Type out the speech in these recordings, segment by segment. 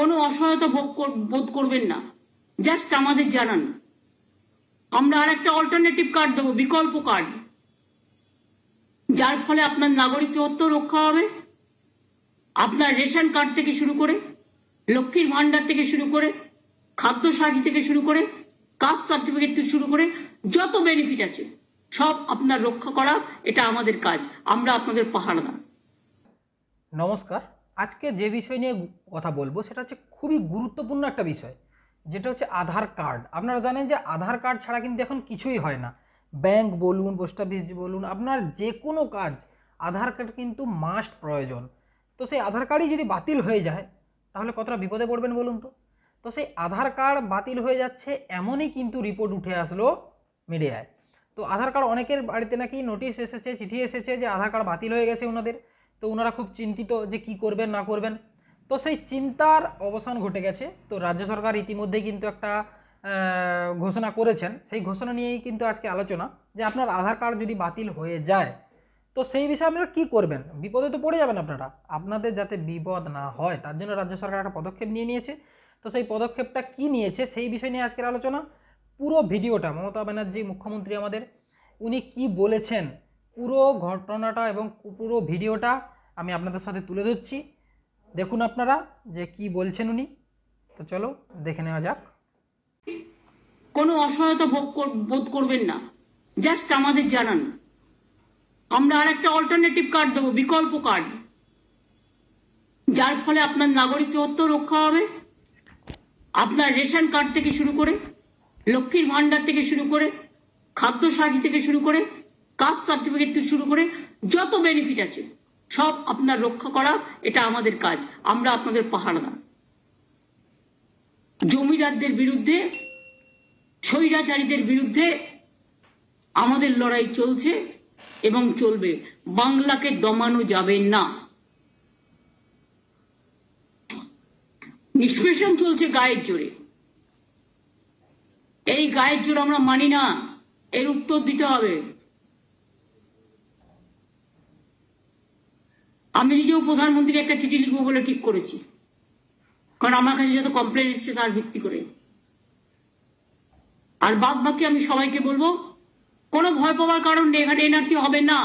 কোনো অসহায়তা ভোগ বোধ করবেন না। জাস্ট আমাদের জানান। আমরা আর একটা অল্টারনেটিভ কার্ড দেবো, বিকল্প কার্ড যার ফলে আপনার নাগরিকত্ব রক্ষা হবে। আপনার রেশন কার্ড থেকে শুরু করে, লক্ষ্মীর ভান্ডার থেকে শুরু করে, খাদ্য সাথী থেকে শুরু করে কাস্ট সার্টিফিকেট থেকে শুরু করে, যত বেনিফিট আছে, সব আপনার রক্ষা করা, এটা আমাদের কাজ। আমরা আপনাদের পাহাড়দার নমস্কার। আজকে যে বিষয় নিয়ে কথা বলব, সেটা হচ্ছে খুবই গুরুত্বপূর্ণ একটা বিষয়, যেটা হচ্ছে আধার কার্ড। আপনারা জানেন যে আধার কার্ড ছাড়া কিন্তু এখন কিছুই হয় না। ব্যাংক বলুন, পোস্ট অফিস বলুন, আপনার যে কোনো কাজ, আধার কার্ড কিন্তু মাস্ট প্রয়োজন। তো সেই আধার কার্ডই যদি বাতিল হয়ে যায়, তাহলে কতটা বিপদে পড়বেন বলুন তো? তো সেই আধার কার্ড বাতিল হয়ে যাচ্ছে এমনই কিন্তু রিপোর্ট উঠে আসলো মিডিয়ায় তো আধার কার্ড অনেকের বাড়িতে নাকি নোটিশ এসেছে, চিঠি এসেছে যে আধার কার্ড বাতিল হয়ে গেছে ওনাদের। তো ওনারা খুব চিন্তিত যে কি করবেন, না করবেন। তো সেই চিন্তার অবসান ঘটে গেছে। তো রাজ্য সরকার ইতিমধ্যেই কিন্তু একটা ঘোষণা করেছেন। সেই ঘোষণা নিয়েই কিন্তু আজকে আলোচনা যে আপনার আধার কার্ড যদি বাতিল হয়ে যায়, তো সেই বিষয়ে আপনারা কী করবেন? বিপদে তো পড়ে যাবেন আপনারা। আপনাদের যাতে বিপদ না হয়, তার জন্য রাজ্য সরকার একটা পদক্ষেপ নিয়ে নিয়েছে। তো সেই পদক্ষেপটা কি নিয়েছে, সেই বিষয় নিয়ে আজকের আলোচনা। পুরো ভিডিওটা মমতা ব্যানার্জি, মুখ্যমন্ত্রী আমাদের, উনি কি বলেছেন পুরো ঘটনাটা এবং পুরো ভিডিওটা আমি আপনাদের সাথে তুলে ধরছি। দেখুন আপনারা যে কি বলছেন উনি। তো চলো দেখে নেওয়া যাক। কোনো অসহায়তা ভোগ বোধ করবেন না। জাস্ট আমাদের জানান। আমরা আর একটা অল্টারনেটিভ কার্ড দেবো, বিকল্প কার্ড যার ফলে আপনার নাগরিকত্ব রক্ষা হবে। আপনার রেশন কার্ড থেকে শুরু করে, লক্ষ্মীর ভান্ডার থেকে শুরু করে খাদ্য সাথী থেকে শুরু করে কাস্ট সার্টিফিকেট থেকে শুরু করে যত বেনিফিট আছে, সব আপনার রক্ষা করা, এটা আমাদের কাজ। আমরা আপনাদের পাহাড়দার জমিদারদের বিরুদ্ধে, স্বৈরাচারীদের বিরুদ্ধে আমাদের লড়াই চলছে এবং চলবে। বাংলাকে দমানো যাবে না। নিষ্পেষণ চলছে গায়ের জোরে। এই গায়ের জোর আমরা মানি না। এর উত্তর দিতে হবে। আমি নিজেও প্রধানমন্ত্রীকে একটা চিঠি লিখব বলে ঠিক করেছি। কারণ আমার কাছে যত কমপ্লেন এসছে তার ভিত্তি করে। আর বাদ বাকি আমি সবাইকে বলব কোনো ভয় পাওয়ার কারণ নেই এখানে এনআরসি হবে না।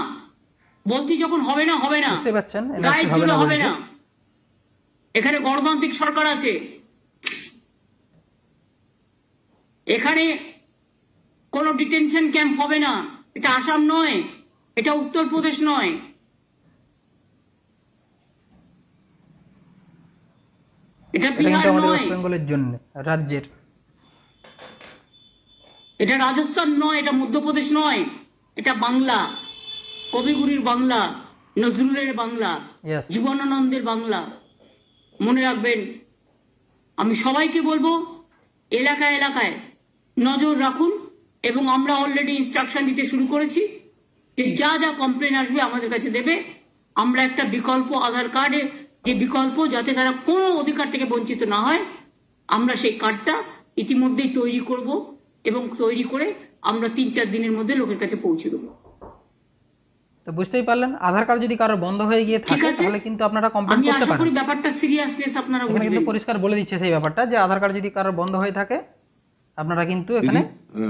বলছি যখন হবে না হবে না। গায়ের হবে না এখানে গণতান্ত্রিক সরকার আছে। এখানে কোনো ডিটেনশন ক্যাম্প হবে না। এটা আসাম নয় এটা উত্তরপ্রদেশ নয়। এটা বিহার নয়। ওয়েস্ট বেঙ্গলের জন্য রাজ্যের। এটা রাজস্থান নয় এটা মধ্যপ্রদেশ নয় এটা বাংলা। কবিগুরির বাংলা নজরুলের বাংলা জীবনানন্দের বাংলা। মনে রাখবেন আমি সবাইকে বলব এলাকায় এলাকায় নজর রাখুন এবং আমরা অলরেডি ইনস্ট্রাকশন দিতে শুরু করেছি যে যা যা কমপ্লেন আসবে আমাদের কাছে দেবে। আমরা একটা বিকল্প আধার কার্ডের যে বিকল্প যাতে তারা কোনো অধিকার থেকে বঞ্চিত না হয় আমরা সেই কার্ডটা ইতিমধ্যেই তৈরি করব এবং তৈরি করে আমরা তিন চার দিনের মধ্যে লোকের কাছে পৌঁছে দেবো। তো বুঝতেই পারলেন আধার কার্ড যদি কারও বন্ধ হয়ে গিয়ে ঠিক থাকে আছে। তাহলে কিন্তু আপনারা কমপ্লেন আমি করতে আশা পারেন। করি ব্যাপারটা সিরিয়াসনেস আপনারা বুঝবেন। কিন্তু পরিষ্কার বলে দিচ্ছে সেই ব্যাপারটা যে আধার কার্ড যদি কারোর বন্ধ হয়ে থাকে আপনারা কিন্তু এখানে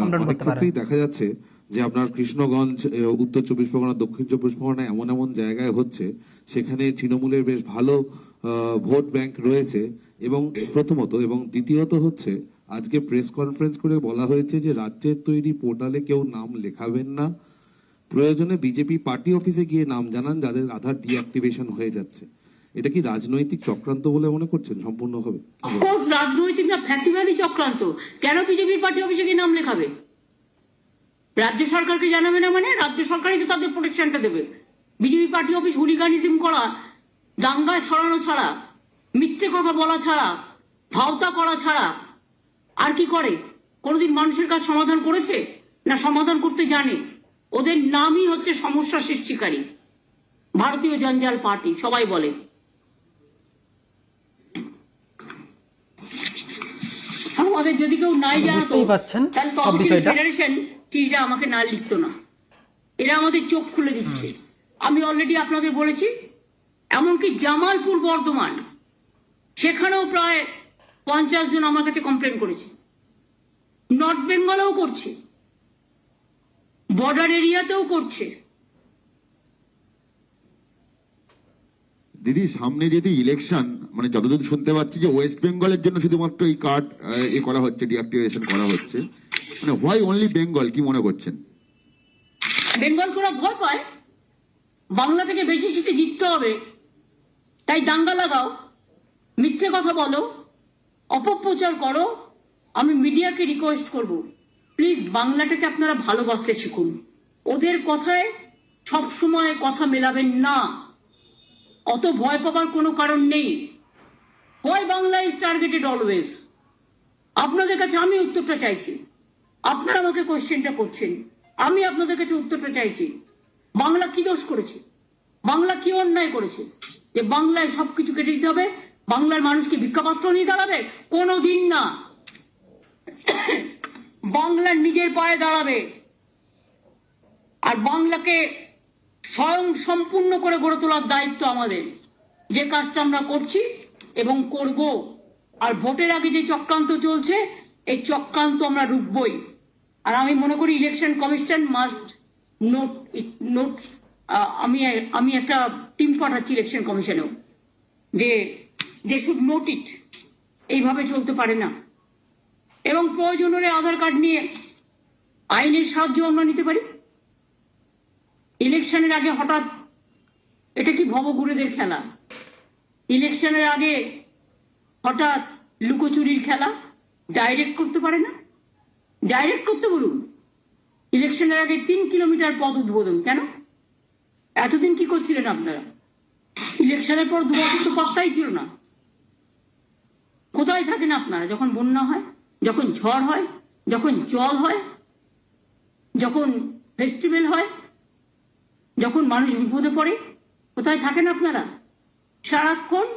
কমপ্লেন করতে পারেন। দেখা যাচ্ছে যে আপনার কৃষ্ণগঞ্জ উত্তর চব্বিশ পরগনা, দক্ষিণ চব্বিশ পরগনা এমন এমন জায়গায় হচ্ছে, সেখানে তৃণমূলের বেশ ভালো ভোট ব্যাংক রয়েছে। এবং প্রথমত এবং দ্বিতীয়ত হচ্ছে, আজকে প্রেস কনফারেন্স করে বলা হয়েছে যে রাজ্যের তৈরি পোর্টালে কেউ নাম লেখাবেন না। প্রয়োজনে বিজেপি পার্টি অফিসে গিয়ে নাম জানান, যাদের আধার ডিঅ্যাক্টিভেশন হয়ে যাচ্ছে। এটা কি রাজনৈতিক চক্রান্ত বলে মনে করছেন সম্পূর্ণভাবে? রাজনৈতিক না ফ্যাসিবাদী চক্রান্ত। কেন বিজেপি পার্টি অফিসে গিয়ে নাম লেখাবে? রাজ্য সরকারকে জানাবে না মানে? রাজ্য সরকারই তো তাদের প্রোটেকশনটা দেবে। বিজেপি পার্টি অফিস হুলিগানিজম করা দাঙ্গায় ছড়ানো ছাড়া মিথ্যে কথা বলা ছাড়া ভাওতা করা ছাড়া আর কি করে? কোনোদিন মানুষের কাজ সমাধান করেছে? না সমাধান করতে জানে? ওদের নামই হচ্ছে সমস্যা সৃষ্টিকারী। ভারতীয় জঞ্জাল পার্টি সবাই বলে। আমাদের যদি কেউ নাই জানাতো তাহলে তহসিল বিষয়টা। ফেডারেশন চিঠিটা আমাকে না লিখতো না। এরা আমাদের চোখ খুলে দিচ্ছে। আমি অলরেডি আপনাদের বলেছি এমনকি জামালপুর বর্ধমান সেখানেও প্রায় পঞ্চাশ জন আমার কাছে কমপ্লেন করেছে। নর্থ বেঙ্গলেও করছে। বর্ডার এরিয়াতেও করছে। দিদি সামনে যেহেতু ইলেকশন মানে যতদূর শুনতে পাচ্ছি যে ওয়েস্ট বেঙ্গলের জন্য শুধুমাত্র এই কার্ড এ করা হচ্ছে ডিঅ্যাক্টিভেশন করা হচ্ছে। মানে হোয়াই অনলি বেঙ্গল কি মনে করছেন? বেঙ্গল করা ভয় পায়? বাংলা থেকে বেশি সিটে জিততে হবে। তাই দাঙ্গা লাগাও। মিথ্যে কথা বলো। অপপ্রচার করো। আমি মিডিয়াকে রিকোয়েস্ট করব। প্লিজ বাংলাটাকে আপনারা ভালোবাসতে শিখুন। ওদের কথায় সব সময় কথা মেলাবেন না। অত ভয় পাবার কোনো কারণ নেই। হয় বাংলা ইজ টার্গেটেড অলওয়েজ আপনাদের কাছে আমি উত্তরটা চাইছি। আপনারা আমাকে কোশ্চেনটা করছেন। আমি আপনাদের কাছে উত্তরটা চাইছি। বাংলা কি দোষ করেছে? বাংলা কি অন্যায় করেছে? যে বাংলায় সবকিছু কেটে দিতে হবে, বাংলার মানুষকে ভিক্ষাপাত্র নিয়ে দাঁড়াবে কোনো দিন না। বাংলা নিজের পায়ে দাঁড়াবে। আর বাংলাকে স্বয়ং সম্পূর্ণ করে গড়ে তোলার দায়িত্ব আমাদের। যে কাজটা আমরা করছি এবং করব। আর ভোটের আগে যে চক্রান্ত চলছে, এই চক্রান্ত আমরা রুখবই। আর আমি মনে করি election commission must note note আমি আমি একটা টিম পাঠাচ্ছি ইলেকশন কমিশনেও যে দে শুড নোট ইট এইভাবে চলতে পারে না। এবং প্রয়োজন হলে আধার কার্ড নিয়ে আইনের সাহায্য আমরা নিতে পারি। ইলেকশনের আগে হঠাৎ, এটা কি ভবঘুরেদের খেলা? ইলেকশনের আগে হঠাৎ লুকোচুরির খেলা ডাইরেক্ট করতে পারে না? ডাইরেক্ট করতে বলুন। ইলেকশনের আগে তিন কিলোমিটার পথ উদ্বোধন, কেন? এতদিন কি করছিলেন আপনারা? ইলেকশনের পর দু বছর তো পাত্তাই ছিল না। কোথায় থাকেন আপনারা? যখন বন্যা হয়, যখন ঝড় হয়, যখন জল হয়, যখন ফেস্টিভ্যাল হয়, যখন মানুষ বিপদে পড়ে, কোথায় থাকেন আপনারা? সারাক্ষণ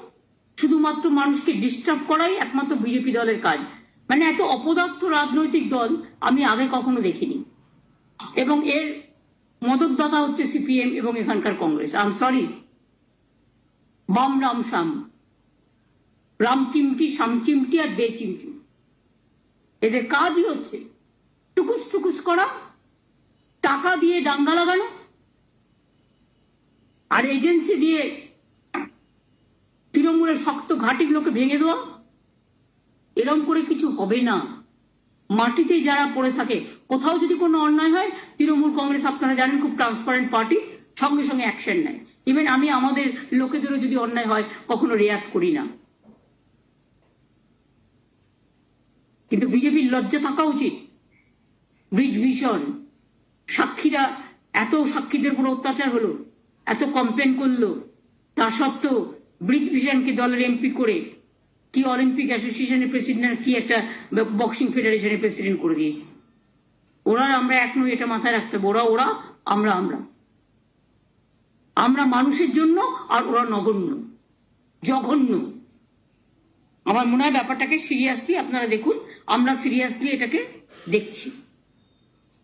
শুধুমাত্র মানুষকে ডিস্টার্ব করাই একমাত্র বিজেপি দলের কাজ। মানে এত অপদার্থ রাজনৈতিক দল আমি আগে কখনো দেখিনি। এবং এর মদতদাতা হচ্ছে সিপিএম এবং এখানকার কংগ্রেস। আম সরি বাম রাম শাম রাম চিমটি শাম চিমটি আর দে চিমটি। এদের কাজই হচ্ছে টুকুস টুকুস করা, টাকা দিয়ে দাঙ্গা লাগানো আর এজেন্সি দিয়ে তৃণমূলের শক্ত ঘাটিগুলোকে ভেঙে দেওয়া। এরম করে কিছু হবে না। মাটিতে যারা পড়ে থাকে, কোথাও যদি কোনো অন্যায় হয়, তৃণমূল কংগ্রেস আপনারা জানেন খুব ট্রান্সপারেন্ট পার্টি সঙ্গে সঙ্গে অ্যাকশন নেয়। ইভেন আমি আমাদের লোকেদেরও যদি অন্যায় হয়, কখনো রেয়াত করি না। কিন্তু বিজেপির লজ্জা থাকা উচিত। ব্রিজ ভীষণ সাক্ষীরা এত সাক্ষীদের উপর অত্যাচার হলো, এত কমপ্লেন করল। তা সত্ত্বেও ব্রিজ ভীষণকে দলের এমপি করে কি অলিম্পিক অ্যাসোসিয়েশনের প্রেসিডেন্ট কি একটা বক্সিং ফেডারেশনের প্রেসিডেন্ট করে দিয়েছে। ওরা আমরা এক নই এটা মাথায় রাখতে ওরা ওরা, আমরা আমরা। আমরা মানুষের জন্য আর ওরা নগণ্য, জঘন্য। আমার মনে হয় ব্যাপারটাকে সিরিয়াসলি আপনারা দেখুন, আমরা সিরিয়াসলি এটাকে দেখছি।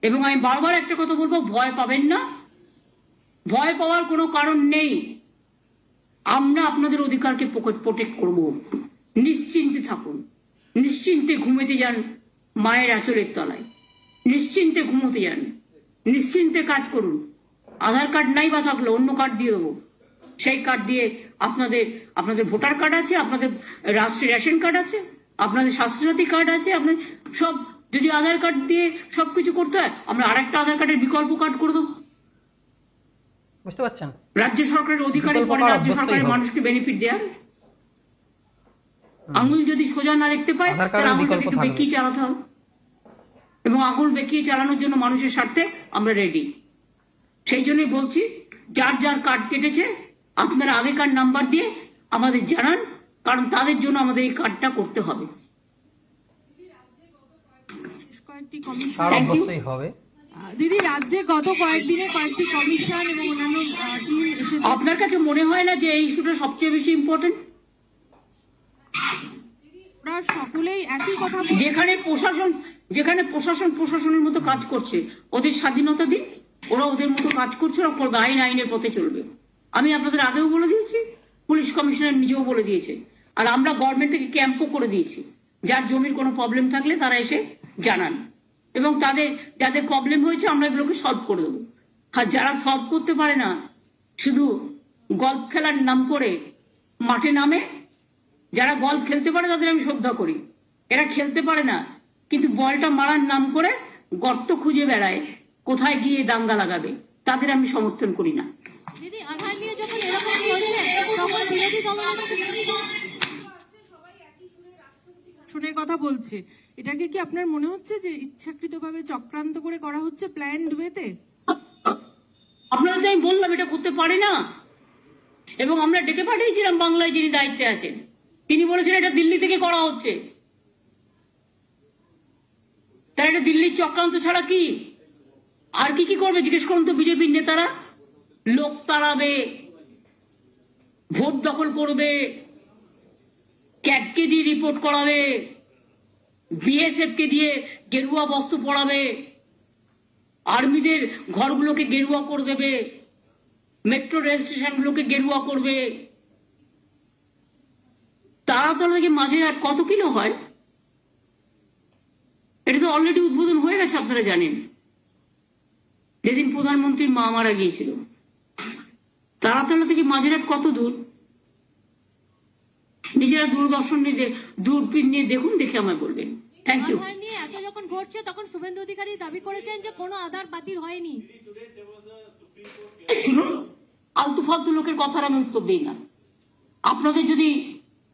এবং আমি বারবার একটা কথা বলব, ভয় পাবেন না। ভয় পাওয়ার কোনো কারণ নেই। আমরা আপনাদের অধিকারকে প্রোটেক্ট করব। নিশ্চিন্তে থাকুন। নিশ্চিন্তে ঘুমেতে যান মায়ের আঁচলের তলায়। নিশ্চিন্তে ঘুমোতে যান। নিশ্চিন্তে কাজ করুন। আধার কার্ড নাই বা থাকল অন্য কার্ড দিয়ে দেবো। সেই কার্ড দিয়ে আপনাদের আপনাদের ভোটার কার্ড আছে আপনাদের রাষ্ট্রীয় রেশন কার্ড আছে আপনাদের স্বাস্থ্যসাথী কার্ড আছে আপনার সব যদি আধার কার্ড দিয়ে সবকিছু করতে হয় আমরা আরেকটা আধার কার্ডের বিকল্প কার্ড করে দেবো। বুঝতে পারছেন? রাজ্য সরকারের অধিকারে বিকল্প পরে রাজ্য সরকারের মানুষকে বেনিফিট দেওয়ার আঙুল যদি সোজা না দেখতে পায় তাহলে আঙুলটাকে একটু বেঁকিয়ে চালাতে হবে। এবং আঙুল বেঁকিয়ে চালানোর জন্য মানুষের স্বার্থে আমরা রেডি সেই জন্যই বলছি যার যার কার্ড কেটেছে আপনারা আগেকার নাম্বার দিয়ে আমাদের জানান কারণ তাদের জন্য আমাদের এই কার্ডটা করতে হবে। দিদি রাজ্যে গত কয়েকদিনে কয়েকটি কমিশন এবং অন্যান্য টিম এসেছে। আপনার কাছে মনে হয় না যে এই ইস্যুটা সবচেয়ে বেশি ইম্পর্টেন্ট যেখানে প্রশাসন যেখানে প্রশাসন প্রশাসনের মতো কাজ করছে, ওদের স্বাধীনতা দিন, ওরা ওদের মতো কাজ করছে, ওরা করবে, আইন, আইনের পথে চলবে। আমি আপনাদের আগেও বলে দিয়েছি, পুলিশ কমিশনার নিজেও বলে দিয়েছে। আর আমরা গভর্নমেন্ট থেকে ক্যাম্পও করে দিয়েছি। যার জমির কোনো প্রবলেম থাকলে তারা এসে জানান। এবং তাদের, যাদের প্রবলেম হয়েছে, আমরা এগুলোকে সলভ করে দেবো। আর যারা সলভ করতে পারে না, শুধু গল্ফ খেলার নাম করে, মাঠে নামে যারা গল্ফ খেলতে পারে তাদের আমি শ্রদ্ধা করি। এরা খেলতে পারে না কিন্তু বলটা মারার নাম করে গর্ত খুঁজে বেড়ায় কোথায় গিয়ে দাঙ্গা লাগাবে তাদের আমি সমর্থন করি না। দিদি আধার নিয়ে যখন এরকম চলছে তখন বিরোধী দলনেতা শুনের কথা বলছে। এটাকে কি আপনার মনে হচ্ছে যে ইচ্ছাকৃতভাবে চক্রান্ত করে করা হচ্ছে প্ল্যান ওয়েতে আপনারা আমি বললাম এটা করতে পারে না এবং আমরা ডেকে পাঠিয়েছিলাম বাংলায় যিনি দায়িত্বে আছেন। তিনি বলেছেন এটা দিল্লি থেকে করা হচ্ছে। তাই এটা দিল্লির চক্রান্ত ছাড়া কি? আর কি কি করবে? জিজ্ঞেস করুন তো বিজেপির নেতারা। লোক তাড়াবে, ভোট দখল করবে ক্যাটকে দিয়ে রিপোর্ট করাবে বিএসএফ কে দিয়ে গেরুয়া বস্ত্র পড়াবে আর্মিদের ঘরগুলোকে গেরুয়া করে দেবে মেট্রো রেল স্টেশনগুলোকে গেরুয়া করবে। তাড়াতাড়ি থেকে মাঝে আর কত কিলো হয়? এটা তো অলরেডি উদ্বোধন হয়ে গেছে আপনারা জানেন। যেদিন প্রধানমন্ত্রীর মা মারা গিয়েছিল। তাড়াতাড়ি থেকে মাঝেরহাট কত দূর? নিজেরা দূরদর্শন নিয়ে দূরবীন নিয়ে দেখুন দেখে আমায় বলবেন। থ্যাংক ইউ এত যখন ঘটছে তখন শুভেন্দু অধিকারী দাবি করেছেন যে কোনো আধার বাতিল হয়নি। শুনুন আলতু ফালতু লোকের কথার আমি উত্তর দিই না। আপনাদের যদি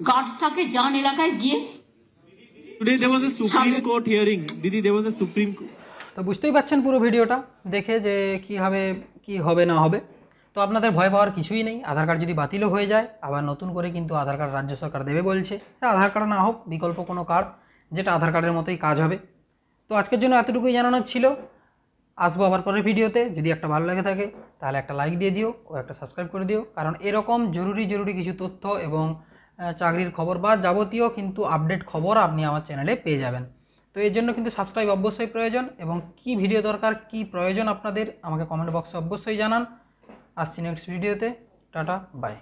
গার্ডস থাকে যান এলাকায় গিয়ে was a Supreme Court hearing. Didi, there was a Supreme Court. তো বুঝতেই পাচ্ছেন পুরো ভিডিওটা দেখে যে কীভাবে কি হবে না হবে। তো আপনাদের ভয় পাওয়ার কিছুই নেই। আধার কার্ড যদি বাতিলও হয়ে যায় আবার নতুন করে কিন্তু আধার কার্ড রাজ্য সরকার দেবে বলছে। হ্যাঁ, আধার কার্ড না হোক বিকল্প কোনো কার্ড যেটা আধার কার্ডের মতোই কাজ হবে। তো আজকের জন্য এতটুকুই জানানোর ছিল। আসব আবার পরের ভিডিওতে। যদি একটা ভালো লেগে থাকে তাহলে একটা লাইক দিয়ে দিও ও একটা সাবস্ক্রাইব করে দিও। কারণ এরকম জরুরি জরুরি কিছু তথ্য এবং চাকরির খবর বা যাবতীয় কিন্তু আপডেট খবর আপনি আমার চ্যানেলে পেয়ে যাবেন। তো এর জন্য কিন্তু সাবস্ক্রাইব অবশ্যই প্রয়োজন এবং কি ভিডিও দরকার, কি প্রয়োজন আপনাদের, আমাকে কমেন্ট বক্সে অবশ্যই জানান। আসছি নেক্সট ভিডিওতে টাটা বাই